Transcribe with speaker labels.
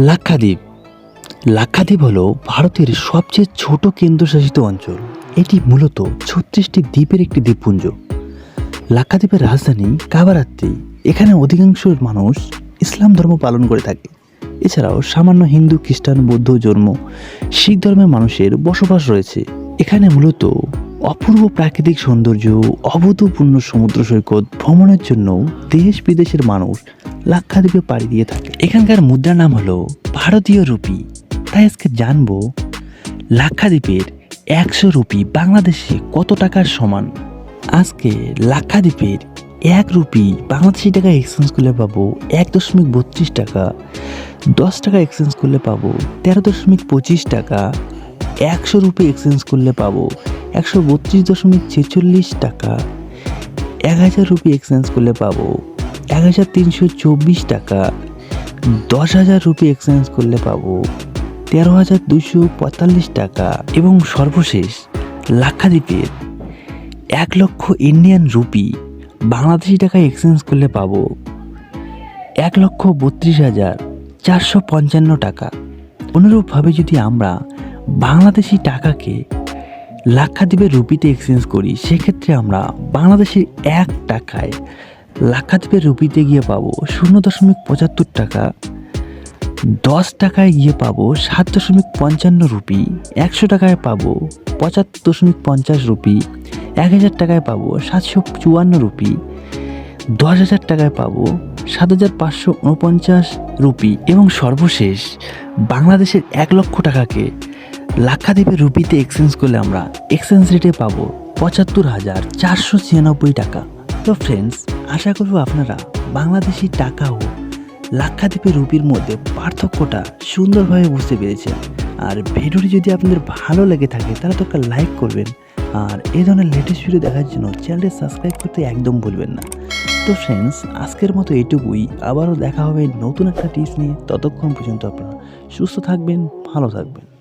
Speaker 1: লাক্ষাদ্বীপ। লাক্ষাদ্বীপ হল ভারতের সবচেয়ে ছোট কেন্দ্রশাসিত অঞ্চল। এটি মূলত ছত্রিশটি দ্বীপের একটি দ্বীপপুঞ্জ। লাক্ষাদ্বীপের রাজধানী কাবারাত্রি এখানে অধিকাংশ মানুষ ইসলাম ধর্ম পালন করে থাকে। এছাড়াও সামান্য হিন্দু, খ্রিস্টান, বৌদ্ধ জন্ম শিখ ধর্মের মানুষের বসবাস রয়েছে। এখানে মূলত অপূর্ব প্রাকৃতিক সৌন্দর্য, অভূতপূর্ণ সমুদ্র সৈকত ভ্রমণের জন্য দেশ বিদেশের মানুষ লাক্ষাদ্বীপে পাড়ি দিয়ে থাকে। এখানকার মুদ্রার নাম হলো ভারতীয় রুপি। তাই আজকে জানব লাক্ষাদ্বীপের একশো রুপি বাংলাদেশে কত টাকার সমান? আজকে লাক্ষাদ্বীপের এক রুপি বাংলাদেশি টাকা এক্সচেঞ্জ করলে পাবো এক দশমিক বত্রিশ টাকা, দশ টাকা এক্সচেঞ্জ করলে পাবো তেরো দশমিক পঁচিশ টাকা, একশো রুপি এক্সচেঞ্জ করলে পাবো একশো বত্রিশ দশমিক ছেচল্লিশ টাকা, এক হাজার রুপি এক্সচেঞ্জ করলে পাবো এক হাজার তিনশো চব্বিশ টাকা। দশ হাজার রুপি এক্সচেঞ্জ করলে পাবো তেরো হাজার দুশো পঁয়তাল্লিশ টাকা এবং সর্বশেষ লাক্ষাদ্বীপের এক লক্ষ ইন্ডিয়ান রুপি বাংলাদেশি টাকায় এক্সচেঞ্জ করলে পাবো এক লক্ষ বত্রিশ হাজার চারশো পঞ্চান্ন টাকা। অনুরূপভাবে যদি আমরা বাংলাদেশি টাকাকে লাক্ষাদ্বীপের রুপিতে এক্সচেঞ্জ করি, সেক্ষেত্রে আমরা বাংলাদেশের এক টাকায় লাক্ষাদ্বীপের রুপিতে গিয়ে পাবো শূন্য দশমিক পঁচাত্তর টাকা। দশ টাকায় গিয়ে পাবো সাত দশমিক পঞ্চান্ন রুপি, একশো টাকায় পাবো পঁচাত্তর দশমিক পঞ্চাশ রুপি, এক হাজার টাকায় পাবো সাতশো চুয়ান্ন রুপি, দশ হাজার টাকায় পাবো সাত হাজার পাঁচশো উনপঞ্চাশ রুপি এবং সর্বশেষ বাংলাদেশের এক লক্ষ টাকাকে লাক্ষাদ্বীপের রুপিতে এক্সচেঞ্জ করলে আমরা এক্সচেঞ্জ রেটে পাবো পঁচাত্তর হাজার চারশো ছিয়ানব্বই টাকা। তো ফ্রেন্ডস আশা করব আপনারা বাংলাদেশি টাকা ও লাক্ষাদ্বীপের রুপির মধ্যে পার্থক্যটা সুন্দরভাবে বুঝতে পেরেছেন। আর ভিডিওটি যদি আপনাদের ভালো লেগে থাকে, তাহলে তো একটা লাইক করবেন। আর এই ধরনের লেটেস্ট ভিডিও দেখার জন্য চ্যানেলটি সাবস্ক্রাইব করতে একদম ভুলবেন না। তো ফ্রেন্ডস আজকের মতো এটুকুই আবারও দেখা হবে নতুন একটা টিপস নিয়ে। ততক্ষণ পর্যন্ত আপনারা সুস্থ থাকবেন, ভালো থাকবেন।